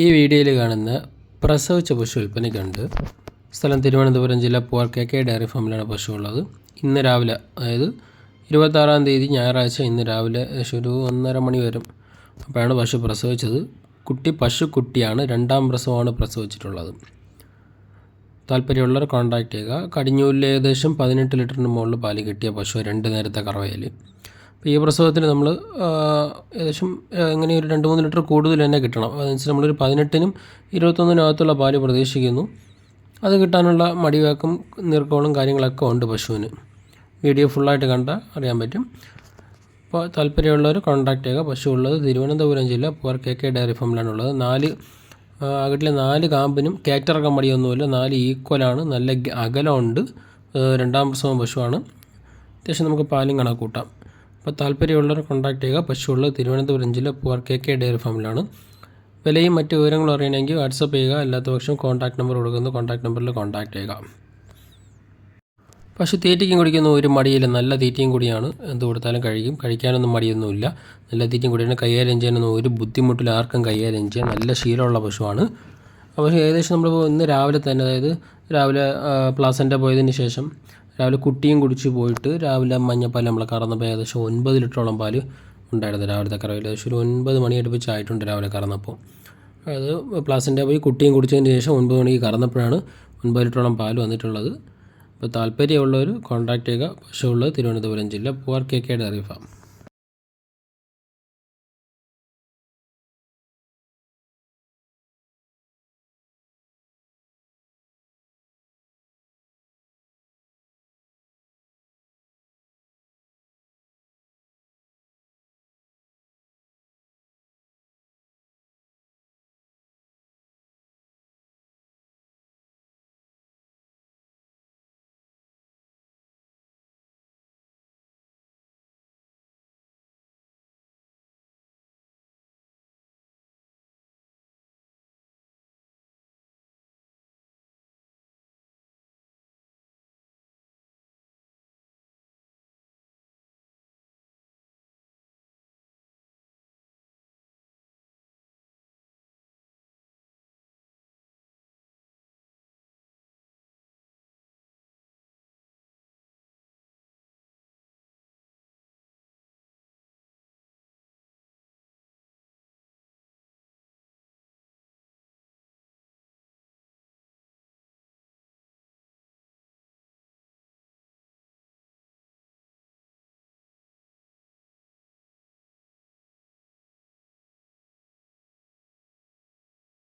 ഈ വീഡിയോയിൽ കാണുന്ന പ്രസവിച്ച പശു വിൽപ്പനയ്ക്കുണ്ട് സ്ഥലം തിരുവനന്തപുരം ജില്ല പോർ കെ കെ ഡയറി ഫാമിലാണ് പശു ഉള്ളത് ഇന്ന് രാവിലെ അതായത് ഇരുപത്താറാം തീയതി ഞായറാഴ്ച ഇന്ന് രാവിലെ ഏകദേശം ഒരു ഒന്നര മണി വരും അപ്പോഴാണ് പശു പ്രസവിച്ചത്. കുട്ടി പശു കുട്ടിയാണ് രണ്ടാം പ്രസവമാണ് പ്രസവിച്ചിട്ടുള്ളത്. താല്പര്യമുള്ളവർ കോൺടാക്ട് ചെയ്യുക. കടിഞ്ഞൂലിൽ ഏകദേശം പതിനെട്ട് ലിറ്ററിന് മുകളിൽ പാൽ കിട്ടിയ പശു രണ്ട് നേരത്തെ കറവയിൽ ഈ പ്രസവത്തിന് നമ്മൾ ഏകദേശം എങ്ങനെ ഒരു രണ്ട് മൂന്ന് ലിറ്റർ കൂടുതൽ തന്നെ കിട്ടണം. അതനുസരിച്ച് നമ്മളൊരു പതിനെട്ടിനും ഇരുപത്തൊന്നിനകത്തുള്ള പാൽ പ്രതീക്ഷിക്കുന്നു. അത് കിട്ടാനുള്ള മടിവാക്കും നീർക്കോളും കാര്യങ്ങളൊക്കെ ഉണ്ട് പശുവിന്. വീഡിയോ ഫുള്ളായിട്ട് കണ്ടാൽ അറിയാൻ പറ്റും. അപ്പോൾ താല്പര്യമുള്ളവർ കോൺടാക്ട് ചെയ്യുക. പശു ഉള്ളത് തിരുവനന്തപുരം ജില്ല പൂർ കെ കെ ഡയറി ഫാമിലാണുള്ളത് നാല് അകട്ടിലെ നാല് കാമ്പിനും കാറ്ററക്കം മടിയൊന്നുമില്ല. നാല് ഈക്വലാണ് നല്ല അകലമുണ്ട് രണ്ടാം പ്രസവം പശുവാണ്. അത്യാവശ്യം നമുക്ക് പാലും കണക്ക് കൂട്ടാം. അപ്പോൾ താല്പര്യമുള്ളവർ കോൺടാക്ട് ചെയ്യുക. പശുവുള്ളത് തിരുവനന്തപുരം ജില്ല പൂർ കെ കെ ഡയറി ഫാമിലാണ്. വിലയും മറ്റ് വിവരങ്ങളും അറിയണമെങ്കിൽ വാട്സപ്പ് ചെയ്യുക. അല്ലാത്ത പക്ഷം കോൺടാക്ട് നമ്പർ കൊടുക്കുന്ന കോൺടാക്ട് നമ്പറിൽ കോൺടാക്ട് ചെയ്യുക. പശു തീറ്റയ്ക്കും കുടിക്കുന്ന. ഒരു മടിയില്ല. നല്ല തീറ്റയും കൂടിയാണ്. എന്ത് കൊടുത്താലും കഴിക്കും. കഴിക്കാനൊന്നും മടിയൊന്നുമില്ല. നല്ല തീറ്റയും കൂടിയാണ്. കൈകാര്യം ചെയ്യാനൊന്നും ഒരു ബുദ്ധിമുട്ടില്ല. ആർക്കും കൈകാര്യം ചെയ്യാൻ നല്ല ശീലമുള്ള പശുവാണ്. അപ്പോൾ ഏകദേശം നമ്മൾ ഇന്ന് രാവിലെ തന്നെ അതായത് രാവിലെ പ്ലാസന്റെ പോയതിന് ശേഷം രാവിലെ കുട്ടിയും കുടിച്ച് പോയിട്ട് രാവിലെ മഞ്ഞപ്പാൽ നമ്മൾ കറന്നപ്പോൾ ഏകദേശം ഒൻപത് ലിറ്ററോളം പാൽ ഉണ്ടായിരുന്നു രാവിലത്തെ കറവിൽ ഏകദേശം ഒരു ഒൻപത് മണി അടുപ്പിച്ചായിട്ടുണ്ട് രാവിലെ കറന്നപ്പോൾ. അത് പ്ലാസിന്റെ പോയി കുട്ടിയും കുടിച്ചതിന് ശേഷം ഒൻപത് മണിക്ക് കറന്നപ്പോഴാണ് ഒൻപത് ലിറ്ററോളം പാൽ വന്നിട്ടുള്ളത്. അപ്പോൾ താല്പര്യമുള്ളവർ കോൺടാക്ട് ചെയ്യുക. പശുവുള്ളത് തിരുവനന്തപുരം ജില്ല പൂവാർ കെ കെ ഡയറി